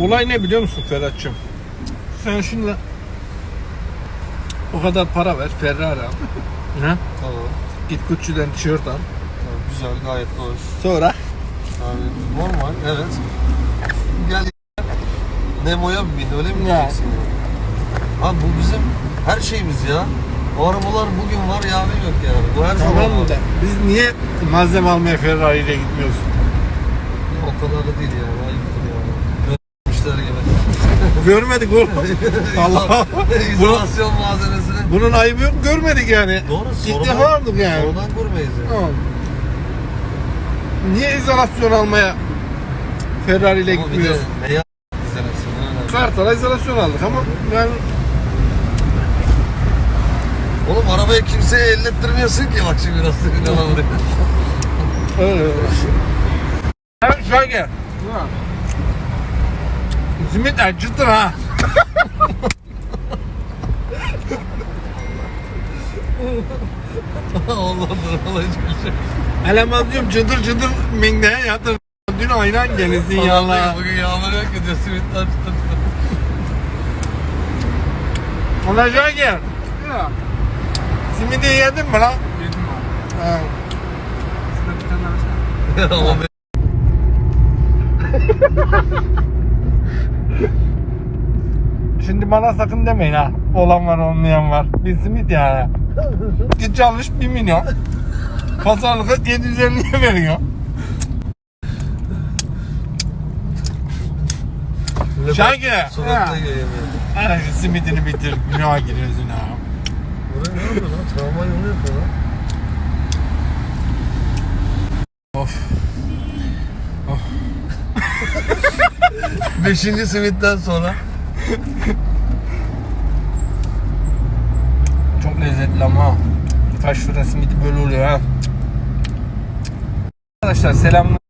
Olay ne biliyor musun Ferhat'cığım? Sen şimdi o kadar para ver Ferrari al. ne? Tamam. Git Gucci'den tişört al. tamam. Güzel gayet hoş. Sonra Abi normal evet. Gel Nemo'ya bir bin öyle mi Ya. diyeceksin? ya? Abi bu bizim her şeyimiz ya. O arabalar bugün var yarın yok yani. Bu her zaman tamam var. da biz niye malzeme almaya Ferrari ile gitmiyoruz? O kadar da değil yani. Ayıptır yani. Görmedik oğlum. Allah. İzolasyon malzemesini. bunun ayıbı yok görmedik yani. Doğru. İlk defa aldık yani. Sonradan görmeyiz yani. Tamam. Niye izolasyon almaya Ferrari ile Ama bir de gitmiyoruz? ne. Kartal'a izolasyon aldık ama yani Oğlum arabayı kimseye ellettirmiyorsun ki bak şimdi nasıl inanamadık. öyle. Evet Şage. Simit acıtır ha. Allah Allah hiçbir şey. Eleman diyorum cıdır cıdır mingdeye yatır. Dün ayran gelirsin yalla. Bugün yağmur yok ki diyor simitler çıtır çıtır. Ona Şage. Simidi yedin mi lan? Yedim abi. Bir tane daha. Ama be- Şimdi bana sakın demeyin ha. Olan var olmayan var. Bir simit yani. Git çalış 1 milyon. Pazarlığı 750'ye veriyor. Şage. Sokakta şu simidini bitir. Günaha giriyorsun ha. Buraya ne yapıyor lan? Travma yolu yapıyor lan. Beşinci simitten sonra. Çok lezzetli ama. Taş fırın simidi böyle oluyor ha. Arkadaşlar selam.